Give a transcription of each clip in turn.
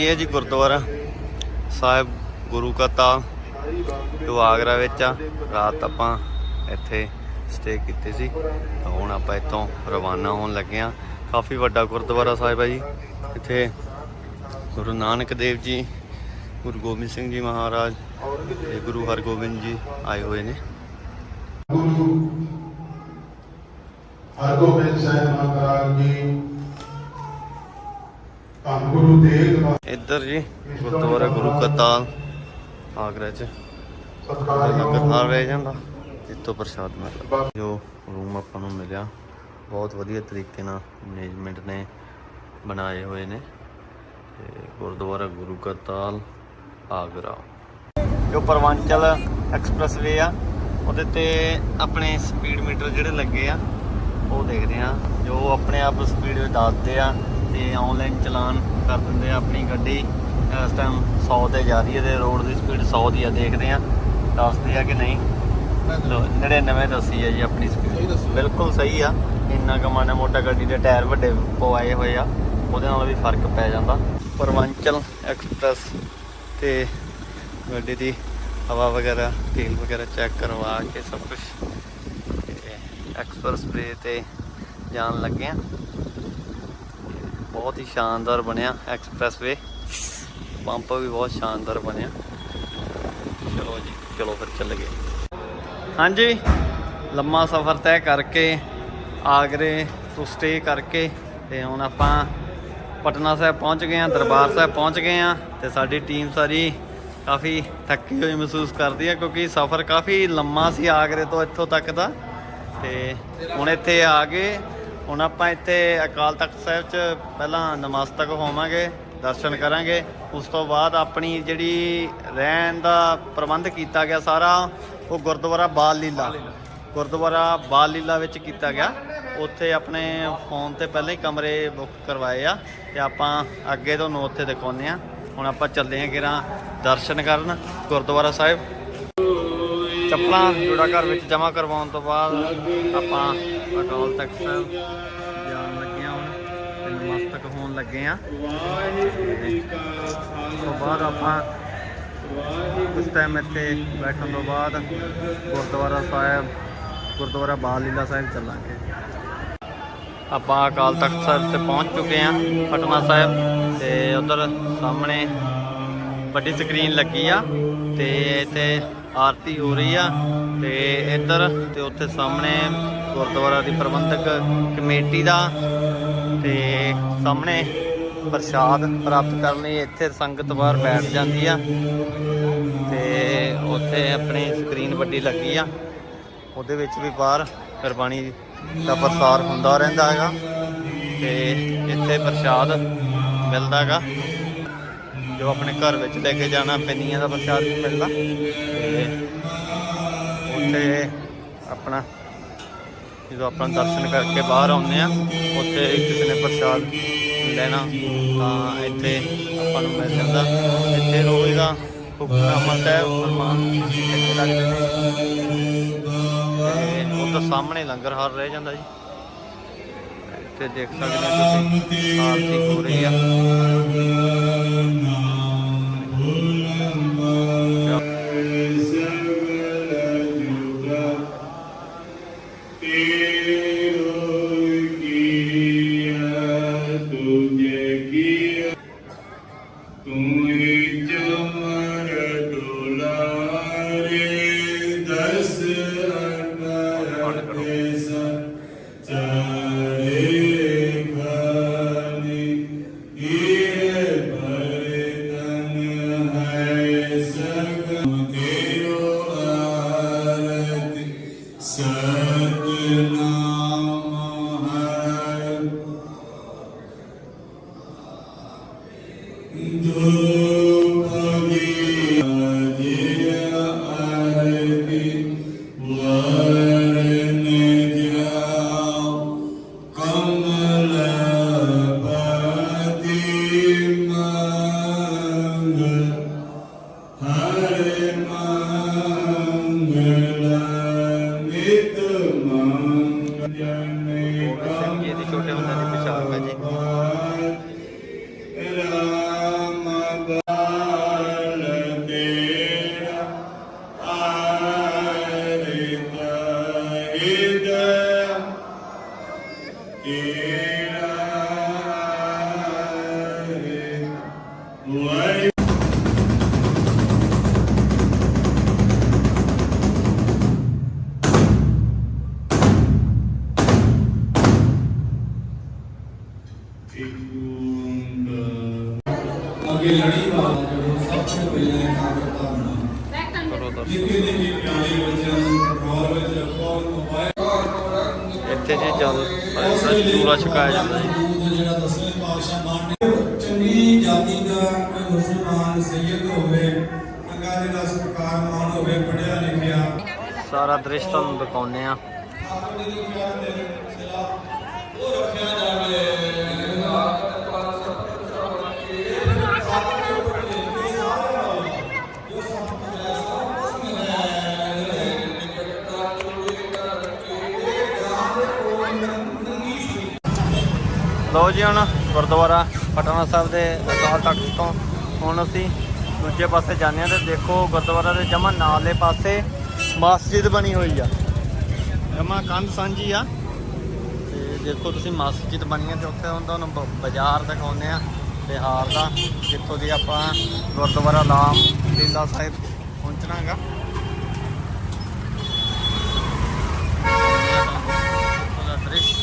ਇਹ ਹੈ ਜੀ ਗੁਰਦੁਆਰਾ ਸਾਹਿਬ ਗੁਰੂ ਕਾ ਤਾਲ ਜੋ ਆਗਰਾ ਵਿੱਚ ਆ। ਰਾਤ ਆਪਾਂ ਇੱਥੇ ਸਟੇ ਕੀਤੀ ਸੀ। ਤਾਂ ਹੁਣ ਆਪਾਂ ਇੱਥੋਂ ਰਵਾਨਾ ਹੋਣ ਲੱਗੇ ਆ ਕਾਫੀ ਵੱਡਾ ਗੁਰਦੁਆਰਾ ਸਾਹਿਬ ਹੈ ਜੀ। ਇੱਥੇ ਗੁਰੂ ਨਾਨਕ ਦੇਵ ਜੀ, ਗੁਰੂ ਗੋਬਿੰਦ ਸਿੰਘ ਜੀ ਮਹਾਰਾਜ ਤੇ ਗੁਰੂ ਹਰਗੋਬਿੰਦ ਜੀ ਆਏ ਹੋਏ ਨੇ। ਗੁਰੂ ਹਰਗੋਬਿੰਦ ਸਾਹਿਬ ਮਹਾਰਾਜ ਜੀ ਇੱਧਰ ਜੀ ਗੁਰਦੁਆਰਾ ਗੁਰੂ ਕਾ ਤਾਲ ਆਗਰਾ ਚ। ਹਾਲ ਰਹਿ ਜਾਂਦਾ ਇੱਥੋਂ ਪ੍ਰਸ਼ਾਦ ਮਿਲਦਾ। ਜੋ ਰੂਮ ਆਪਾਂ ਨੂੰ ਮਿਲਿਆ ਬਹੁਤ ਵਧੀਆ ਤਰੀਕੇ ਨਾਲ ਮੈਨੇਜਮੈਂਟ ਨੇ ਬਣਾਏ ਹੋਏ ਨੇ। ਤੇ ਗੁਰਦੁਆਰਾ ਗੁਰੂ ਕਾ ਤਾਲ ਆਗਰਾ। ਜੋ ਪਰਵਾਂਚਲ ਐਕਸਪ੍ਰੈਸਵੇ ਆ ਉਹਦੇ ਤੇ ਆਪਣੇ ਸਪੀਡ ਮੀਟਰ ਜਿਹੜੇ ਲੱਗੇ ਆ ਉਹ ਦੇਖਦੇ ਆ। ਜੋ ਆਪਣੇ ਆਪ ਸਪੀਡ ਦੱਸਦੇ ਆ ਤੇ ਆਨਲਾਈਨ ਚਲਾਨ ਕਰ ਦਿੰਦੇ ਆ ਆਪਣੀ ਗੱਡੀ। ਇਸ ਟਾਈਮ 100 ਤੇ ਜਾ ਰਹੀ ਹੈ ਤੇ ਰੋਡ ਦੀ ਸਪੀਡ 100 ਦੀ ਆ ਦੇਖਦੇ ਆ ਦੱਸਦੇ ਆ ਕਿ ਨਹੀਂ? ਲੋ 99 ਦੱਸੀ ਆ ਜੀ ਆਪਣੀ ਸਪੀਡ ਬਿਲਕੁਲ ਸਹੀ ਆ। ਇੰਨਾ ਕੁ ਮਾੜਾ ਮੋਟਾ ਗੱਡੀ ਦੇ ਟਾਇਰ ਵੱਡੇ ਪਵਾਏ ਹੋਏ ਆ। ਉਹਦੇ ਨਾਲ ਵੀ ਫ਼ਰਕ ਪੈ ਜਾਂਦਾ। ਪਰਵਾਂਚਲ ਐਕਸਪ੍ਰੈਸ ਤੇ ਗੱਡੀ ਦੀ ਹਵਾ ਵਗੈਰਾ ਤੇਲ ਵਗੈਰਾ ਚੈੱਕ ਕਰਵਾ ਕੇ ਸਭ ਕੁਝ ਐਕਸਪ੍ਰੈਸ ਵੇ ਤੇ ਜਾਣ ਲੱਗੇ ਆ। ਬਹੁਤ ਹੀ ਸ਼ਾਨਦਾਰ ਬਣਿਆ ਐਕਸਪ੍ਰੈਸਵੇ। ਪੰਪ ਵੀ ਬਹੁਤ ਸ਼ਾਨਦਾਰ ਬਣਿਆ। ਚਲੋ ਜੀ, ਚਲੋ ਫਿਰ ਚੱਲ ਗਏ ਹਾਂਜੀ, ਲੰਮਾ ਸਫ਼ਰ ਤੈਅ ਕਰਕੇ, ਆਗਰੇ ਤੋਂ ਸਟੇ ਕਰਕੇ ਤੇ ਹੁਣ ਆਪਾਂ ਪਟਨਾ ਸਾਹਿਬ ਪਹੁੰਚ ਗਏ ਆ ਦਰਬਾਰ ਸਾਹਿਬ ਪਹੁੰਚ ਗਏ ਆ ਤੇ ਸਾਡੀ ਟੀਮ ਸਾਰੀ ਕਾਫੀ ਥੱਕੀ ਹੋਈ ਮਹਿਸੂਸ ਕਰਦੀ ਹੈ ਕਿਉਂਕਿ ਸਫ਼ਰ ਕਾਫੀ ਲੰਮਾ ਸੀ ਆਗਰੇ ਤੋਂ ਇੱਥੋਂ ਤੱਕ ਦਾ ਤੇ ਹੁਣ ਇੱਥੇ ਆ ਗਏ। ਹੁਣ ਆਪਾਂ ਇੱਥੇ ਅਕਾਲ ਤਖਤ ਸਾਹਿਬ 'ਚ ਪਹਿਲਾਂ ਨਮਸਤਕ ਹੋਵਾਂਗੇ, ਦਰਸ਼ਨ ਕਰਾਂਗੇ। ਉਸ ਤੋਂ ਬਾਅਦ ਆਪਣੀ ਜਿਹੜੀ ਰਹਿਣ ਦਾ ਪ੍ਰਬੰਧ ਕੀਤਾ ਗਿਆ ਸਾਰਾ, ਉਹ ਗੁਰਦੁਆਰਾ ਬਾਲ ਲੀਲਾ ਗੁਰਦੁਆਰਾ ਬਾਲ ਲੀਲਾ ਵਿੱਚ ਕੀਤਾ ਗਿਆ। ਉੱਥੇ ਆਪਣੇ ਫੋਨ ਤੇ ਪਹਿਲਾਂ ਹੀ ਕਮਰੇ ਬੁੱਕ ਕਰਵਾਏ ਆ ਤੇ ਆਪਾਂ ਅੱਗੇ ਤੋਂ ਉੱਥੇ ਦਿਖਾਉਂਦੇ ਆ। ਹੁਣ ਆਪਾਂ ਚੱਲਦੇ ਆ ਕਿਰਾਂ ਦਰਸ਼ਨ ਕਰਨ ਗੁਰਦੁਆਰਾ ਸਾਹਿਬ। ਚੱਪਲਾਂ ਜੋੜਾ ਘਰ ਵਿੱਚ ਜਮ੍ਹਾਂ ਕਰਵਾਉਣ ਤੋਂ ਬਾਅਦ ਆਪਾਂ ਅਕਾਲ ਤਖਤ ਸਾਹਿਬ, ਜਾਣ ਲੱਗੇ ਹਾਂ ਹੁਣ, ਤੇ ਨਮਸਤਕ ਹੋਣ ਲੱਗੇ ਆ ਉਸ ਤੋਂ ਬਾਅਦ ਆਪਾਂ ਕੁਝ ਟਾਈਮ ਇੱਥੇ ਬੈਠਣ ਤੋਂ ਬਾਅਦ ਗੁਰਦੁਆਰਾ ਸਾਹਿਬ, ਗੁਰਦੁਆਰਾ ਬਾਲ ਲੀਲਾ ਸਾਹਿਬ ਚੱਲਾਂਗੇ। ਆਪਾਂ ਅਕਾਲ ਤਖਤ ਸਾਹਿਬ ਤੇ ਪਹੁੰਚ ਚੁੱਕੇ ਹਾਂ, ਪਟਨਾ ਸਾਹਿਬ, ਤੇ ਉਧਰ ਸਾਹਮਣੇ ਵੱਡੀ ਸਕਰੀਨ ਲੱਗੀ ਆ, ਤੇ ਇੱਥੇ ਆਰਤੀ ਹੋ ਰਹੀ ਆ ਤੇ ਇੱਧਰ ਤੇ ਉੱਥੇ ਸਾਹਮਣੇ ਗੁਰਦੁਆਰਾ ਦੀ ਪ੍ਰਬੰਧਕ ਕਮੇਟੀ ਦਾ ਤੇ ਸਾਹਮਣੇ ਪ੍ਰਸ਼ਾਦ ਪ੍ਰਾਪਤ ਕਰਨ ਲਈ ਇੱਥੇ ਸੰਗਤ ਬਾਹਰ ਬੈਠ ਜਾਂਦੀ ਆ ਤੇ ਉੱਥੇ ਆਪਣੀ ਸਕਰੀਨ ਵੱਡੀ ਲੱਗੀ ਆ। ਉਹਦੇ ਵਿੱਚ ਵੀ ਬਾਹਰ ਗੁਰਬਾਣੀ ਦਾ ਪ੍ਰਸਾਰ ਹੁੰਦਾ ਰਹਿੰਦਾ ਹੈਗਾ ਤੇ ਇੱਥੇ ਪ੍ਰਸ਼ਾਦ ਮਿਲਦਾ ਹੈਗਾ। ਜੋ ਆਪਣੇ ਘਰ ਵਿੱਚ ਲੈ ਕੇ ਜਾਣਾ, ਪਿੰਨੀਆਂ ਦਾ ਪ੍ਰਸ਼ਾਦ ਵੀ ਮਿਲਦਾ। ਤੇ ਉੱਥੇ ਆਪਣਾ, ਜਦੋਂ ਆਪਾਂ ਦਰਸ਼ਨ ਕਰਕੇ ਬਾਹਰ ਆਉਂਦੇ ਆ ਉੱਥੇ ਕਿਸੇ ਨੇ ਪ੍ਰਸ਼ਾਦ ਲੈਣਾ, ਤਾਂ ਇੱਥੇ ਆਪਾਂ ਨੂੰ ਮਿਲ ਜਾਂਦਾ। ਇੱਥੇ ਰੋਜ਼ ਦਾ ਹੁਕਮਨਾਮਾ ਸਾਹਿਬ ਫਰਮਾਨ ਇੱਥੇ ਲੱਗਦੇ ਨੇ। ਤੇ ਉਹ ਤਾਂ ਸਾਹਮਣੇ ਲੰਗਰ ਹਾਲ ਰਹਿ ਜਾਂਦਾ ਜੀ। ਇੱਥੇ ਦੇਖ ਸਕਦੇ ਹੋ ਤੁਸੀਂ, ਆਰਤੀ ਹੋ ਰਹੀ ਆ। ਅੱਗੇ ਲੜੀ ਬਾਤ ਜਦੋਂ ਸਭ ਤੋਂ ਪਹਿਲਾਂ ਇਕਾਗਰਤਾ ਬਣਾ ਨਿੱਕੇ ਨਿੱਕੇ ਪਿਆਰੇ ਬੱਚਿਆਂ ਨੂੰ ਕੰਟਰੋਲ ਵਿੱਚ ਰੱਖੋ ਮੋਬਾਈਲ ਇੱਥੇ ਜੀ ਜਲ ਪੂਰਾ ਛਕਾਇਆ ਜਾਂਦਾ ਜੀ। ਜਿਹੜਾ ਦਸਵੇਂ ਪਾਤਸ਼ਾਹ ਮਾਨ। ਚੰਗੀ ਜਾਤੀ ਦਾ ਕੋਈ ਮੁਸਲਮਾਨ ਸੈਯਦ ਹੋਵੇ ਚੰਗਾ ਜਿਹੜਾ ਸਤਿਕਾਰ ਮਾਨ ਹੋਵੇ ਪੜਿਆ ਲਿਖਿਆ। ਸਾਰਾ ਦ੍ਰਿਸ਼ ਤੁਹਾਨੂੰ ਦਿਖਾਉਂਦੇ ਆ ਆਪਣੇ ਦੀ ਪਿਆਰ ਦੇ ਸਿਲਾ ਉਹ ਰੱਖਿਆ ਜਾਵੇ ਲਓ ਜੀ ਹੁਣ ਗੁਰਦੁਆਰਾ ਪਟਨਾ ਸਾਹਿਬ ਦੇ ਅਕਾਲ ਤਖਤ ਤੋਂ। ਹੁਣ ਅਸੀਂ ਦੂਜੇ ਪਾਸੇ ਜਾਂਦੇ ਹਾਂ ਤੇ ਦੇਖੋ ਗੁਰਦੁਆਰਾ ਦੇ ਜਮਾ ਨਾਲੇ ਪਾਸੇ ਮਸਜਿਦ ਬਣੀ ਹੋਈ ਆ। ਜਮਾ ਕੰਧ ਸਾਂਝੀ ਆ। ਤੇ ਦੇਖੋ ਤੁਸੀਂ ਮਸਜਿਦ ਬਣੀ ਆ ਤੇ ਉੱਥੇ ਹੁਣ ਤੁਹਾਨੂੰ ਬ- ਬਾਜ਼ਾਰ ਦਿਖਾਉਂਦੇ ਆ, ਬਿਹਾਰ ਦਾ, ਜਿੱਥੋਂ ਦੀ ਆਪਾਂ ਗੁਰਦੁਆਰਾ ਲਾਮ ਲੀਲਾ ਸਾਹਿਬ ਪਹੁੰਚਣਾਗਾ ਉਹਦਾ ਦ੍ਰਿਸ਼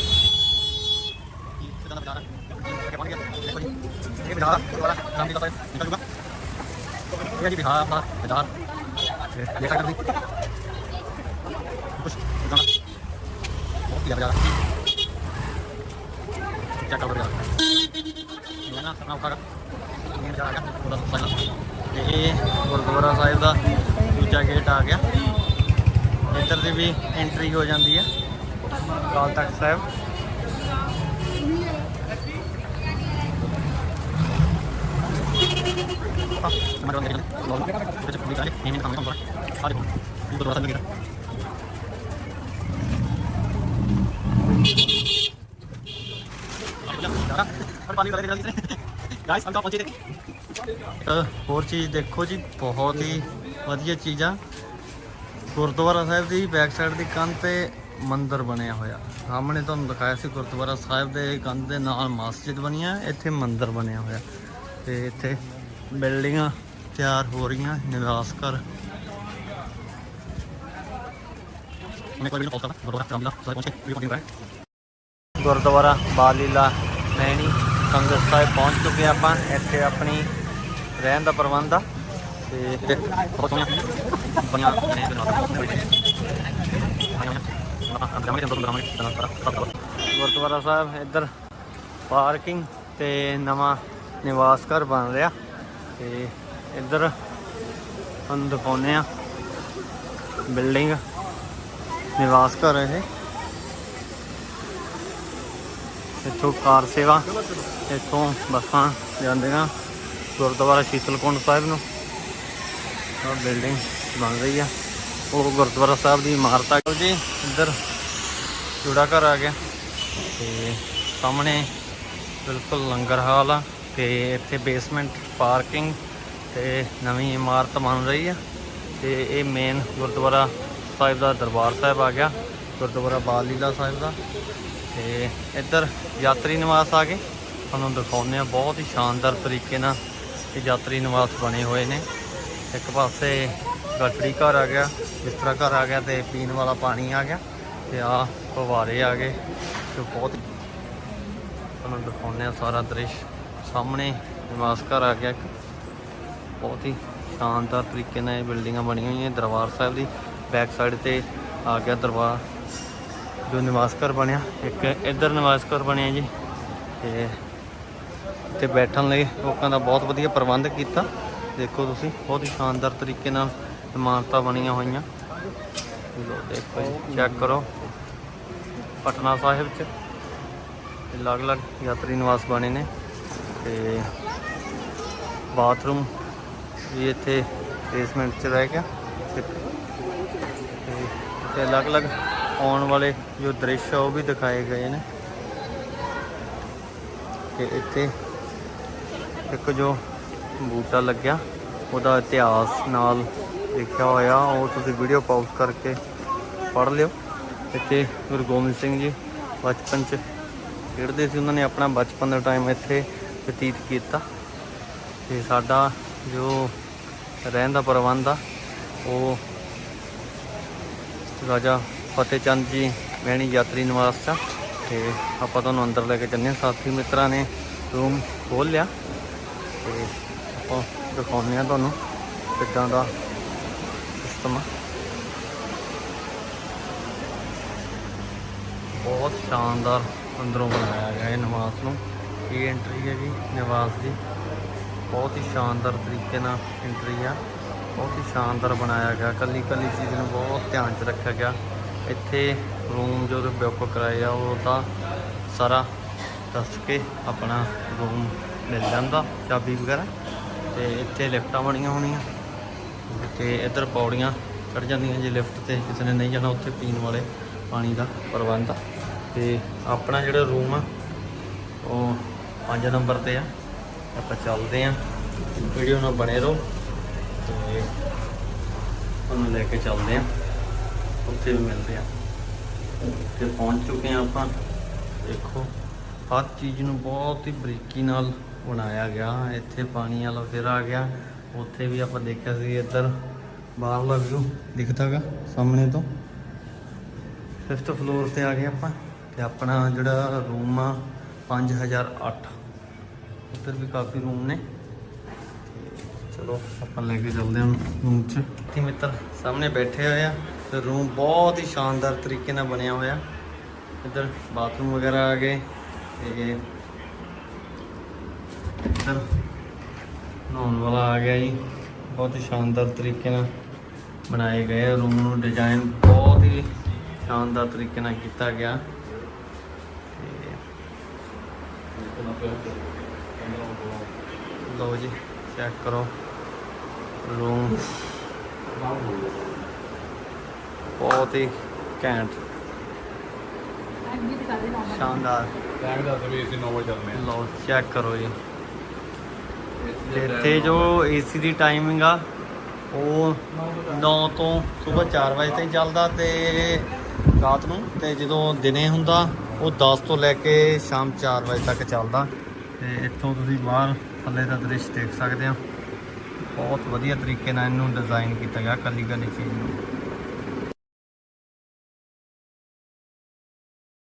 ਇਹ ਬਿਹਾਰ ਦੁਆਰਾ ਰਾਮ ਲੀਲਾ ਨਿਕਲ ਜੂਗਾ ਇਹ ਜੀ ਬਿਹਾਰ ਦਾ ਬਿਹਾਰ ਇਹ ਕਰ ਦੀ ਕੁਛ ਗਾਣਾ ਬਹੁਤ ਹੀ ਬਿਹਾਰ ਚੈੱਕ ਕਰ ਬਿਹਾਰ ਨਾ ਨਾ ਉਖਾੜਾ ਇਹ ਜਾ ਗਿਆ ਉਹਦਾ ਸਾਈਨ ਇਹ ਗੁਰਦੁਆਰਾ ਸਾਹਿਬ ਦਾ ਦੂਜਾ ਗੇਟ ਆ ਗਿਆ। ਇੱਧਰ ਦੀ ਵੀ ਐਂਟਰੀ ਹੋ ਜਾਂਦੀ ਹੈ। Akal Takht Sahib. Ah, kemarin orang dari lalu kita cepat dikali ini kami kompor ada kok itu dua ਪਾਣੀ ਵਾਲੇ ਦੇ ਗਾਇਸ ਹਮ ਤਾਂ ਪਹੁੰਚੇ ਤੇ ਹੋਰ ਚੀਜ਼ ਦੇਖੋ ਜੀ ਬਹੁਤ ਹੀ ਵਧੀਆ ਚੀਜ਼ਾਂ। ਗੁਰਦੁਆਰਾ ਸਾਹਿਬ ਦੀ ਬੈਕ ਸਾਈਡ ਦੀ ਕੰਧ ਤੇ ਮੰਦਿਰ ਬਣਿਆ ਹੋਇਆ। ਸਾਹਮਣੇ ਤੁਹਾਨੂੰ ਦਿਖਾਇਆ ਸੀ ਗੁਰਦੁਆਰਾ ਸਾਹਿਬ ਦੇ ਕੰਧ ਦੇ ਨਾਲ ਮਸਜਿਦ ਬਣੀ ਹੈ ਇੱਥੇ ਮੰਦਿਰ ਬਣਿਆ ਹੋਇਆ। ਤੇ ਇੱਥੇ ਬਿਲਡਿੰਗਾਂ ਤਿਆਰ ਹੋ ਰਹੀਆਂ ਨਿਵਾਸ ਪਹੁੰਚਦਾ ਗੁਰਦੁਆਰਾ ਬਾਲੀਲਾ ਨੈਣੀ ਸੰਗਤ ਸਾਹਿਬ ਪਹੁੰਚ ਚੁੱਕੇ ਆਪਾਂ। ਇੱਥੇ ਆਪਣੀ ਰਹਿਣ ਦਾ ਪ੍ਰਬੰਧ ਆ। ਤੇ ਤੇ ਬਹੁਤ ਸੋਹਣੀਆਂ ਬਣੀਆਂ ਨੇ। ਗੁਰਦੁਆਰਾ ਸਾਹਿਬ ਇੱਧਰ ਪਾਰਕਿੰਗ ਤੇ ਨਵਾਂ ਨਿਵਾਸ ਘਰ ਬਣ ਰਿਹਾ। ਤੇ ਇੱਧਰ ਤੁਹਾਨੂੰ ਦਿਖਾਉਂਦੇ ਆ ਬਿਲਡਿੰਗ, ਨਿਵਾਸ ਘਰ ਇਹ। ਇੱਥੋਂ ਕਾਰ ਸੇਵਾ, ਇੱਥੋਂ ਬੱਸਾਂ ਜਾਂਦੀਆਂ ਗੁਰਦੁਆਰਾ ਸ਼ੀਤਲਕੁੰਡ ਸਾਹਿਬ ਨੂੰ। ਉਹ ਬਿਲਡਿੰਗ ਬਣ ਰਹੀ ਆ। ਉਹ ਗੁਰਦੁਆਰਾ ਸਾਹਿਬ ਦੀ ਇਮਾਰਤ ਆ। ਜੀ, ਇੱਧਰ ਜੁੜਾ ਘਰ ਆ ਗਿਆ। ਤੇ ਸਾਹਮਣੇ ਬਿਲਕੁਲ ਲੰਗਰ ਹਾਲ ਆ। ਤੇ ਇੱਥੇ ਬੇਸਮੈਂਟ ਪਾਰਕਿੰਗ ਤੇ ਨਵੀਂ ਇਮਾਰਤ ਬਣ ਰਹੀ ਆ। ਤੇ ਇਹ ਮੇਨ ਗੁਰਦੁਆਰਾ ਸਾਹਿਬ ਦਾ ਦਰਬਾਰ ਸਾਹਿਬ ਆ ਗਿਆ, ਗੁਰਦੁਆਰਾ ਬਾਲ ਲੀਲਾ ਸਾਹਿਬ ਦਾ। ਤੇ ਇੱਧਰ ਯਾਤਰੀ ਨਿਵਾਸ ਆ ਗਏ। ਤੁਹਾਨੂੰ ਦਿਖਾਉਂਦੇ ਆ, ਬਹੁਤ ਹੀ ਸ਼ਾਨਦਾਰ ਤਰੀਕੇ ਨਾਲ ਇਹ ਯਾਤਰੀ ਨਿਵਾਸ ਬਣੇ ਹੋਏ ਨੇ। ਇੱਕ ਪਾਸੇ ਗੱਠੜੀ ਘਰ ਆ ਗਿਆ, ਬਿਸਤਰਾ ਘਰ ਆ ਗਿਆ ਤੇ ਪੀਣ ਵਾਲਾ ਪਾਣੀ ਆ ਗਿਆ। ਤੇ ਆ ਫਵਾਰੇ ਆ ਗਏ ਤੇ ਬਹੁਤ ਤੁਹਾਨੂੰ ਦਿਖਾਉਂਦੇ ਆ ਸਾਰਾ ਦ੍ਰਿਸ਼। ਸਾਹਮਣੇ ਨਿਵਾਸ ਘਰ ਆ ਗਿਆ ਇੱਕ। ਬਹੁਤ ਹੀ ਸ਼ਾਨਦਾਰ ਤਰੀਕੇ ਨਾਲ ਇਹ ਬਿਲਡਿੰਗਾਂ ਬਣੀਆਂ ਹੋਈਆਂ। ਦਰਬਾਰ ਸਾਹਿਬ ਦੀ ਬੈਕ ਸਾਈਡ ਤੇ ਆ ਗਿਆ ਦਰਬਾਰ, ਜੋ ਨਿਵਾਸ ਘਰ ਬਣਿਆ। ਇੱਕ ਇੱਧਰ ਨਿਵਾਸ ਘਰ ਬਣਿਆ ਜੀ। ਤੇ ਤੇ ਬੈਠਣ ਲਈ ਲੋਕਾਂ ਦਾ ਬਹੁਤ ਵਧੀਆ ਪ੍ਰਬੰਧ ਕੀਤਾ। ਦੇਖੋ ਤੁਸੀਂ, ਬਹੁਤ ਹੀ ਸ਼ਾਨਦਾਰ ਤਰੀਕੇ ਨਾਲ ਇਮਾਰਤਾਂ ਬਣੀਆਂ ਹੋਈਆਂ। ਲੋ ਦੇਖੋ ਜੀ ਚੈੱਕ ਕਰੋ। ਪਟਨਾ ਸਾਹਿਬ ਚ। ਅਲੱਗ-ਅਲੱਗ ਯਾਤਰੀ ਨਿਵਾਸ ਬਣੇ ਨੇ। ਤੇ ਬਾਥਰੂਮ ਵੀ ਇੱਥੇ ਬੇਸਮੈਂਟ ਚ ਰਹਿ ਗਿਆ। ਤੇ ਅਲੱਗ-ਅਲੱਗ ਆਉਣ ਵਾਲੇ ਜੋ ਦ੍ਰਿਸ਼ ਆ, ਉਹ ਵੀ ਦਿਖਾਏ ਗਏ ਨੇ। ਤੇ ਇੱਥੇ ਇੱਕ ਜੋ ਬੂਟਾ ਲੱਗਿਆ, ਉਹਦਾ ਇਤਿਹਾਸ ਨਾਲ ਦੇਖਿਆ ਹੋਇਆ, ਉਹ ਤੁਸੀਂ ਵੀਡੀਓ ਪਾਉਸ ਕਰਕੇ ਪੜ੍ਹ ਲਿਓ। ਇੱਥੇ ਗੁਰੂ ਗੋਬਿੰਦ ਸਿੰਘ ਜੀ ਬਚਪਨ 'ਚ ਖੇਡਦੇ ਸੀ, ਉਹਨਾਂ ਨੇ ਆਪਣਾ ਬਚਪਨ ਦਾ ਟਾਈਮ ਇੱਥੇ ਬਤੀਤ ਕੀਤਾ ਤੇ ਸਾਡਾ ਜੋ ਰਹਿਣ ਦਾ ਪ੍ਰਬੰਧ ਆ, ਉਹ ਰਾਜਾ ਫਤਿਹ ਚੰਦ ਜੀ ਮੈਣੀ ਯਾਤਰੀ ਨਿਵਾਸ ਚ ਆ ਤੇ ਆਪਾਂ ਤੁਹਾਨੂੰ ਅੰਦਰ ਲੈ ਕੇ ਚੱਲੇ ਹਾਂ ਸਾਥੀ ਮਿੱਤਰਾਂ ਨੇ ਰੂਮ ਖੋਲ ਲਿਆ ਤੇ ਆਪਾਂ ਦਿਖਾਉਂਦੇ ਆ ਤੁਹਾਨੂੰ ਕਿੱਦਾਂ ਦਾ ਸਿਸਟਮ ਆ। ਬਹੁਤ ਸ਼ਾਨਦਾਰ ਅੰਦਰੋਂ ਬਣਾਇਆ ਗਿਆ ਇਹ ਨਿਵਾਸ ਨੂੰ। ਇਹ ਐਂਟਰੀ ਹੈ ਜੀ, ਨਿਵਾਸ ਦੀ। ਬਹੁਤ ਹੀ ਸ਼ਾਨਦਾਰ ਤਰੀਕੇ ਨਾਲ ਐਂਟਰੀ ਆ। ਬਹੁਤ ਹੀ ਸ਼ਾਨਦਾਰ ਬਣਾਇਆ ਗਿਆ। ਕੱਲੀ ਕੱਲੀ ਚੀਜ਼ ਨੂੰ ਬਹੁਤ ਧਿਆਨ 'ਚ ਰੱਖਿਆ ਗਿਆ। ਇੱਥੇ ਰੂਮ ਜੋ ਬੁੱਕ ਕਰਾਏ ਆ, ਉਹ ਤਾਂ ਸਾਰਾ ਦੱਸ ਕੇ ਆਪਣਾ ਰੂਮ ਮਿਲ ਜਾਂਦਾ, ਚਾਬੀ ਵਗੈਰਾ। ਤੇ ਇੱਥੇ ਲਿਫਟਾਂ ਬਣੀਆਂ ਹੋਣੀਆਂ। ਤੇ ਇੱਧਰ ਪੌੜੀਆਂ ਚੜ ਜਾਂਦੀਆਂ ਜੇ ਲਿਫਟ ਤੇ, ਕਿਸੇ ਨੇ ਨਹੀਂ ਜਾਣਾ ਉੱਥੇ ਪੀਣ ਵਾਲੇ ਪਾਣੀ ਦਾ ਪ੍ਰਬੰਧ ਆ। ਤੇ ਆਪਣਾ ਜਿਹੜਾ ਰੂਮ ਆ, ਉਹ 5 ਨੰਬਰ ਤੇ ਆ। ਆਪਾਂ ਚੱਲਦੇ ਆ। ਵੀਡੀਓ ਨਾਲ ਬਣੇ ਰਹੋ। ਤੇ ਉਹਨੂੰ ਲੈ ਕੇ ਚੱਲਦੇ ਆ। ਉੱਥੇ ਵੀ ਮਿਲਦੇ ਆ। ਤੇ ਪਹੁੰਚ ਚੁੱਕੇ ਆ ਆਪਾਂ। ਦੇਖੋ, ਹਰ ਚੀਜ਼ ਨੂੰ ਬਹੁਤ ਹੀ ਬਰੀਕੀ ਨਾਲ ਬਣਾਇਆ ਗਿਆ। ਇੱਥੇ ਪਾਣੀ ਵਾਲਾ ਫਿਰ ਆ ਗਿਆ। ਉੱਥੇ ਵੀ ਆਪਾਂ ਦੇਖਿਆ ਸੀ ਇੱਧਰ ਬਾਹਰਲਾ ਵਿਊ ਦਿਖਦਾਗਾ ਸਾਹਮਣੇ ਤੋਂ। ਫਿਫਥ ਫਲੋਰ ਤੇ ਆ ਗਏ ਆਪਾਂ। ਤੇ ਆਪਣਾ ਜਿਹੜਾ ਰੂਮ ਆ 5008 ਉੱਧਰ ਵੀ ਕਾਫੀ ਰੂਮ ਨੇ। ਚਲੋ, ਆਪਾਂ ਲੈ ਕੇ ਚੱਲਦੇ ਹਾਂ ਰੂਮ 'ਚ। ਤੇ ਮਿੱਤਰ ਸਾਹਮਣੇ ਬੈਠੇ ਹੋਏ ਆ। ਤੇ ਰੂਮ ਬਹੁਤ ਹੀ ਸ਼ਾਨਦਾਰ ਤਰੀਕੇ ਨਾਲ ਬਣਿਆ ਹੋਇਆ। ਇੱਧਰ ਬਾਥਰੂਮ ਵਗੈਰਾ ਆ ਗਏ। ਤੇ ਇੱਧਰ ਨਹਾਉਣ ਵਾਲਾ ਆ ਗਿਆ ਜੀ। ਬਹੁਤ ਹੀ ਸ਼ਾਨਦਾਰ ਤਰੀਕੇ ਨਾਲ ਬਣਾਏ ਗਏ ਰੂਮ ਨੂੰ। ਡਿਜ਼ਾਈਨ ਬਹੁਤ ਹੀ ਸ਼ਾਨਦਾਰ ਤਰੀਕੇ ਨਾਲ ਕੀਤਾ ਗਿਆ। ਤੇ ਲਓ ਜੀ ਚੈੱਕ ਕਰੋ। ਰੂਮ ਬਹੁਤ ਹੀ ਘੈਂਟ। ਸ਼ਾਨਦਾਰ। ਟਾਈਮ ਵੀ ਅਸੀਂ 9 ਵਜੇ ਚੱਲਦੇ ਹਾਂ ਲਓ ਚੈੱਕ ਕਰੋ ਜੀ। ਤੇ ਇੱਥੇ ਜੋ ਏਸੀ ਦੀ ਟਾਈਮਿੰਗ ਆ ਉਹ 9 ਤੋਂ ਸਵੇਰ 4 ਵਜੇ ਤਾਈਂ ਚੱਲਦਾ ਤੇ ਰਾਤ ਨੂੰ। ਤੇ ਜਦੋਂ ਦਿਨੇ ਹੁੰਦਾ ਉਹ 10 ਤੋਂ ਲੈ ਕੇ ਸ਼ਾਮ 4 ਵਜੇ ਤੱਕ ਚੱਲਦਾ। ਤੇ ਇੱਥੋਂ ਤੁਸੀਂ ਬਾਹਰ ਥੱਲੇ ਦਾ ਦ੍ਰਿਸ਼ ਦੇਖ ਸਕਦੇ ਹੋ। ਬਹੁਤ ਵਧੀਆ ਤਰੀਕੇ ਨਾਲ ਇਹਨੂੰ ਡਿਜ਼ਾਈਨ ਕੀਤਾ ਗਿਆ ਕੱਲੀ ਕੱਲੀ ਚੀਜ਼ ਨੂੰ।